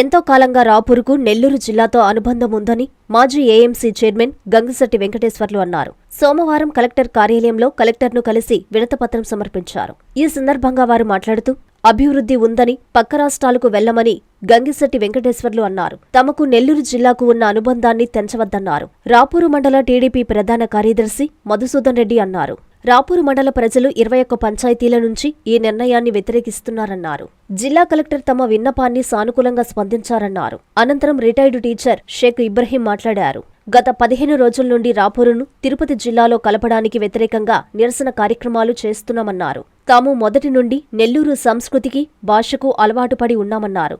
ఎంతో కాలంగా రాపూరుకు నెల్లూరు జిల్లాతో అనుబంధం ఉందని మాజీ ఏఎంసీ చైర్మన్ గంగిశెట్టి వెంకటేశ్వర్లు అన్నారు. సోమవారం కలెక్టర్ కార్యాలయంలో కలెక్టర్ను కలిసి వినతపత్రం సమర్పించారు. ఈ సందర్భంగా వారు మాట్లాడుతూ అభివృద్ధి ఉందని పక్క రాష్ట్రాలకు వెళ్ళమని గంగిశెట్టి వెంకటేశ్వర్లు అన్నారు. తమకు నెల్లూరు జిల్లాకు ఉన్న అనుబంధాన్ని తెంచవద్దన్నారు. రాపూరు మండల టీడీపీ ప్రధాన కార్యదర్శి మధుసూదన్ రెడ్డి అన్నారు. రాపూరు మండల ప్రజలు ఇరవై ఒక్క పంచాయతీల నుంచి ఈ నిర్ణయాన్ని వ్యతిరేకిస్తున్నారన్నారు. జిల్లా కలెక్టర్ తమ విన్నపాన్ని సానుకూలంగా స్పందించారన్నారు. అనంతరం రిటైర్డ్ టీచర్ షేక్ ఇబ్రహీం మాట్లాడారు. గత పదిహేను రోజుల నుండి రాపూరును తిరుపతి జిల్లాలో కలపడానికి వ్యతిరేకంగా నిరసన కార్యక్రమాలు చేస్తున్నామన్నారు. తాము మొదటి నుండి నెల్లూరు సంస్కృతికి భాషకు అలవాటు పడి ఉన్నామన్నారు.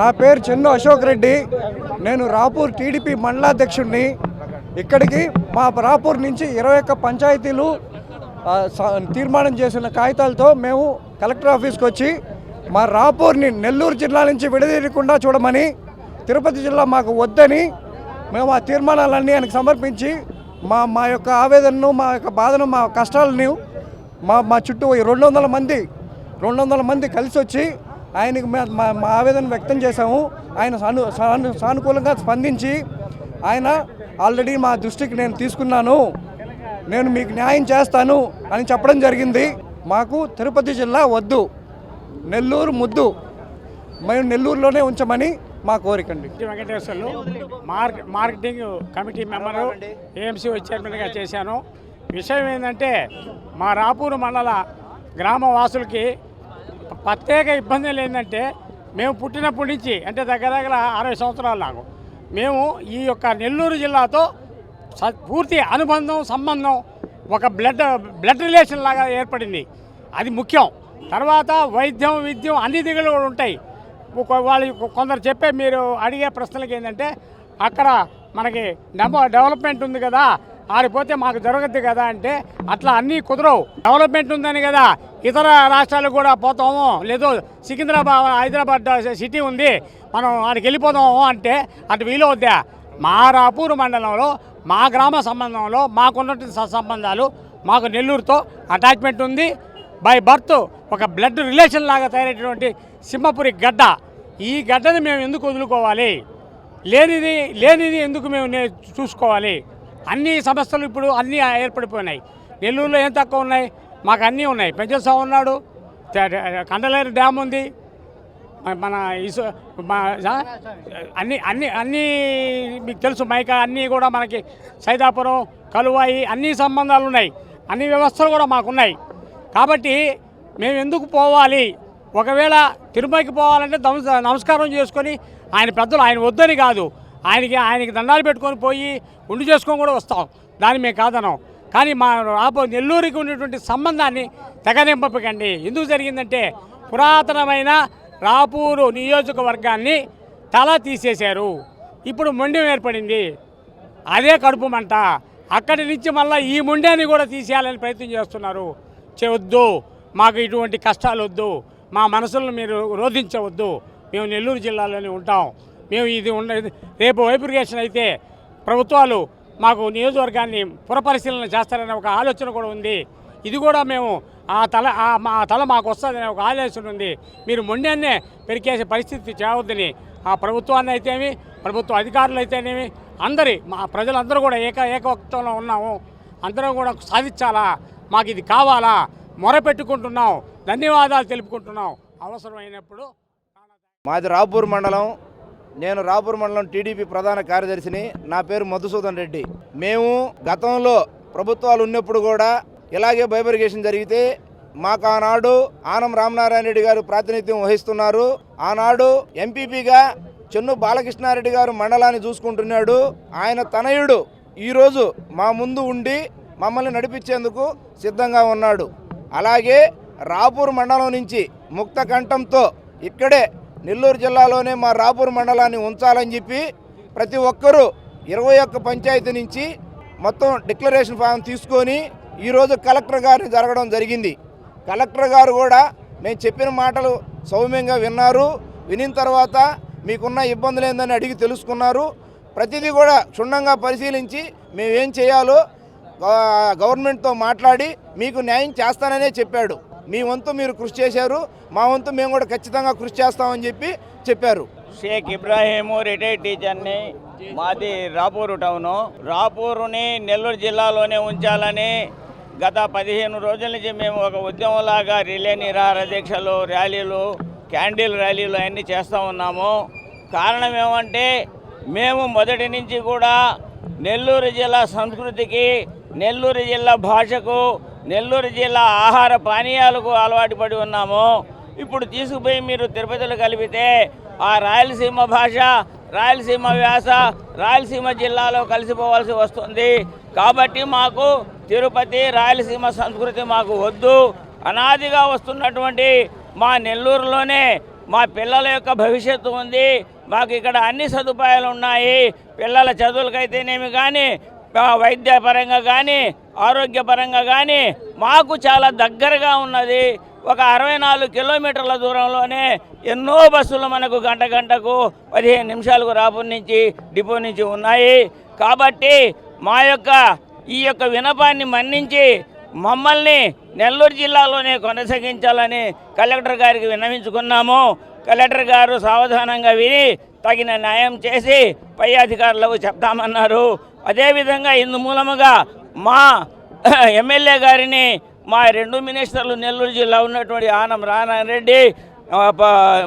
నా పేరు చెన్ను అశోక్ రెడ్డి. నేను రాపూర్ టీడీపీ మండలాధ్యక్షుడిని ఇక్కడికి మా రాపూర్ నుంచి ఇరవై ఒక్క పంచాయతీలు తీర్మానం చేసిన కాగితాలతో మేము కలెక్టర్ ఆఫీస్కి వచ్చి మా రాపూర్ని నెల్లూరు జిల్లా నుంచి విడదీయకుండా చూడమని తిరుపతి జిల్లా మాకు వద్దని మేము ఆ తీర్మానాలన్నీ ఆయనకు సమర్పించి మా మా యొక్క ఆవేదనను మా యొక్క బాధను మా కష్టాలను మా మా చుట్టూ ఈ రెండు వందల మంది రెండు వందల మంది కలిసి వచ్చి ఆయనకు మా మా మా ఆవేదన వ్యక్తం చేశాము. ఆయన సాను సాను సానుకూలంగా స్పందించి ఆయన ఆల్రెడీ మా దృష్టికి నేను తీసుకున్నాను. నేను మీకు న్యాయం చేస్తాను అని చెప్పడం జరిగింది. మాకు తిరుపతి జిల్లా వద్దు. నెల్లూరు ముద్దు. మేము నెల్లూరులోనే ఉంచమని మా కోరికండి అండి. Venkateswarlu mark marketing committee member AMC చైర్మన్గా చేశాను. విషయం ఏంటంటే మా రాపూరు మండల గ్రామ వాసులకి ప్రత్యేక ఇబ్బందులు ఏంటంటే మేము పుట్టినప్పటి నుంచి అంటే దగ్గర దగ్గర అరవై సంవత్సరాలు నాకు. మేము ఈ యొక్క నెల్లూరు జిల్లాతో స- పూర్తి అనుబంధం సంబంధం ఒక బ్లడ్ బ్లడ్ రిలేషన్ లాగా ఏర్పడింది. అది ముఖ్యం. తర్వాత వైద్యం విద్యం అన్ని దిగులు కూడా ఉంటాయి. వాళ్ళు కొందరు చెప్పే మీరు అడిగే ప్రశ్నలకి ఏంటంటే అక్కడ మనకి డెవలప్మెంట్ ఉంది కదా ఆడిపోతే మాకు జరగద్దు కదా అంటే అట్లా అన్నీ కుదరవు. డెవలప్మెంట్ ఉందని కదా ఇతర రాష్ట్రాలకు కూడా పోతాము. లేదు సికింద్రాబాద్ హైదరాబాద్ సిటీ ఉంది మనం ఆడికి వెళ్ళిపోదాము అంటే అటు వీలవుద్దా? మా రాపూరు మండలంలో మా గ్రామ సంబంధంలో మాకున్నటువంటి సత్సంబంధాలు సంబంధాలు మాకు నెల్లూరుతో అటాచ్మెంట్ ఉంది. బై బర్త్ ఒక బ్లడ్ రిలేషన్ లాగా తయారైనటువంటి సింహపురి గడ్డ. ఈ గడ్డని మేము ఎందుకు వదులుకోవాలి? లేనిది లేనిది ఎందుకు మేము చూసుకోవాలి? అన్ని సమస్యలు ఇప్పుడు అన్నీ ఏర్పడిపోయినాయి. నెల్లూరులో ఏం తక్కువ ఉన్నాయి? మాకు అన్నీ ఉన్నాయి. పెంచస్వామి ఉన్నాడు కండలేరు డ్యామ్ ఉంది. మన ఇసు అన్ని అన్ని అన్నీ మీకు తెలుసు. మైక అన్నీ కూడా మనకి సైదాపురం కలువాయి అన్ని సంబంధాలు ఉన్నాయి. అన్ని వ్యవస్థలు కూడా మాకున్నాయి. కాబట్టి మేము ఎందుకు పోవాలి? ఒకవేళ తిరుమలకి పోవాలంటే నమస్కారం చేసుకొని ఆయన పెద్దలు ఆయన వద్దని కాదు. ఆయనకి ఆయనకి దండాలు పెట్టుకొని పోయి ఉండి చేసుకొని కూడా వస్తాం. దాన్ని మేము కాదనం కానీ మా రాబో నెల్లూరుకి ఉన్నటువంటి సంబంధాన్ని తెగనింపకండి. ఎందుకు జరిగిందంటే పురాతనమైన రాపూరు నియోజకవర్గాన్ని తల తీసేశారు. ఇప్పుడు మొండెం ఏర్పడింది. అదే కడుపు మంట. అక్కడి నుంచి మళ్ళీ ఈ మొండాన్ని కూడా తీసేయాలని ప్రయత్నం చేస్తున్నారు. చేయొద్దు మాకు ఇటువంటి కష్టాలు వద్దు. మా మనసులను మీరు రోధించవద్దు. మేము నెల్లూరు జిల్లాలోనే ఉంటాం. మేము ఇది ఉండ రేపు వైబ్రిగేషన్ అయితే ప్రభుత్వాలు మాకు నియోజకవర్గాన్ని పురపరిశీలన చేస్తారనే ఒక ఆలోచన కూడా ఉంది. ఇది కూడా మేము ఆ తల ఆ మా తల మాకు వస్తుందనే ఒక ఆలోచన ఉంది. మీరు మొండాన్నే పెరికేసే పరిస్థితి చేయవద్దని ఆ ప్రభుత్వాన్ని అయితేమి ప్రభుత్వ అధికారులు అయితేనేమి అందరి మా ప్రజలందరూ కూడా ఏక ఏకవక్తంలో ఉన్నాము. అందరం కూడా సాధించాలా? మాకు ఇది కావాలా? మొరపెట్టుకుంటున్నాం. ధన్యవాదాలు తెలుపుకుంటున్నాం. అవసరమైనప్పుడు మాది రాపూర్ మండలం. నేను రాపూర్ మండలం టీడీపీ ప్రధాన కార్యదర్శిని. నా పేరు మధుసూదన్ రెడ్డి. మేము గతంలో ప్రభుత్వాలు ఉన్నప్పుడు కూడా ఇలాగే బైబరిగేషన్ జరిగితే మాకు ఆనాడు ఆనం రామనారాయణ రెడ్డి గారు ప్రాతినిధ్యం వహిస్తున్నారు. ఆనాడు ఎంపీపీగా చెన్ను బాలకృష్ణారెడ్డి గారు మండలాన్ని చూసుకుంటున్నాడు. ఆయన తనయుడు ఈరోజు మా ముందు ఉండి మమ్మల్ని నడిపించేందుకు సిద్ధంగా ఉన్నాడు. అలాగే రాపూర్ మండలం నుంచి ముక్త కంఠంతో ఇక్కడే నెల్లూరు జిల్లాలోనే మా రాపూర్ మండలాన్ని ఉంచాలని చెప్పి ప్రతి ఒక్కరూ ఇరవై ఒక్క పంచాయతీ నుంచి మొత్తం డిక్లరేషన్ ఫామ్ తీసుకొని ఈరోజు కలెక్టర్ గారిని జరగడం జరిగింది. కలెక్టర్ గారు కూడా మేము చెప్పిన మాటలు సౌమ్యంగా విన్నారు. వినిన తర్వాత మీకున్న ఇబ్బందులు ఏందని అడిగి తెలుసుకున్నారు. ప్రతిదీ కూడా క్షుణ్ణంగా పరిశీలించి మేమేం చేయాలో గవర్నమెంట్తో మాట్లాడి మీకు న్యాయం చేస్తాననే చెప్పాడు. మీ వంతు మీరు కృషి చేశారు. మా వంతు మేము కూడా ఖచ్చితంగా కృషి చేస్తామని చెప్పి చెప్పారు. షేక్ ఇబ్రాహీము రిటైర్డ్ టీచర్ని మాది రాపూరు టౌను. రాపూరుని నెల్లూరు జిల్లాలోనే ఉంచాలని గత పదిహేను రోజుల నుంచి మేము ఒక ఉద్యమంలాగా రిలే నిరాహార దీక్షలు ర్యాలీలు క్యాండిల్ ర్యాలీలు అన్నీ చేస్తూ ఉన్నాము. కారణం ఏమంటే మేము మొదటి నుంచి కూడా నెల్లూరు జిల్లా సంస్కృతికి నెల్లూరు జిల్లా భాషకు నెల్లూరు జిల్లా ఆహార పానీయాలకు అలవాటు పడి ఉన్నాము. ఇప్పుడు తీసుకుపోయి మీరు తిరుపతిలో కలిపితే ఆ రాయలసీమ భాష రాయలసీమ వ్యాస రాయలసీమ జిల్లాలో కలిసిపోవాల్సి వస్తుంది. కాబట్టి మాకు తిరుపతి రాయలసీమ సంస్కృతి మాకు వద్దు. అనాదిగా వస్తున్నటువంటి మా నెల్లూరులోనే మా పిల్లల యొక్క భవిష్యత్తు ఉంది. మాకు ఇక్కడ అన్ని సదుపాయాలు ఉన్నాయి. పిల్లల చదువులకైతేనేమి కానీ వైద్యపరంగా కానీ ఆరోగ్యపరంగా కానీ మాకు చాలా దగ్గరగా ఉన్నది. ఒక అరవై నాలుగు కిలోమీటర్ల దూరంలోనే ఎన్నో బస్సులు మనకు గంట గంటకు పదిహేను నిమిషాలకు రాపూర్ నుంచి డిపో నుంచి ఉన్నాయి. కాబట్టి మా యొక్క ఈ యొక్క వినపాన్ని మన్నించి మమ్మల్ని నెల్లూరు జిల్లాలోనే కొనసాగించాలని కలెక్టర్ గారికి విన్నవించుకున్నాము. కలెక్టర్ గారు సావధానంగా విని తగిన న్యాయం చేసి పై అధికారులకు చెప్తామన్నారు. అదేవిధంగా ఇందు మూలముగా మా ఎమ్మెల్యే గారిని మా రెండు మినిస్టర్లు నెల్లూరు జిల్లా ఉన్నటువంటి ఆనం రానారాయణ రెడ్డి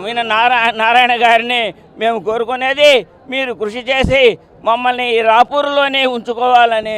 ఈయన నారాయణ నారాయణ గారిని మేము కోరుకునేది మీరు కృషి చేసి మమ్మల్ని ఈ రాపూర్లోనే ఉంచుకోవాలని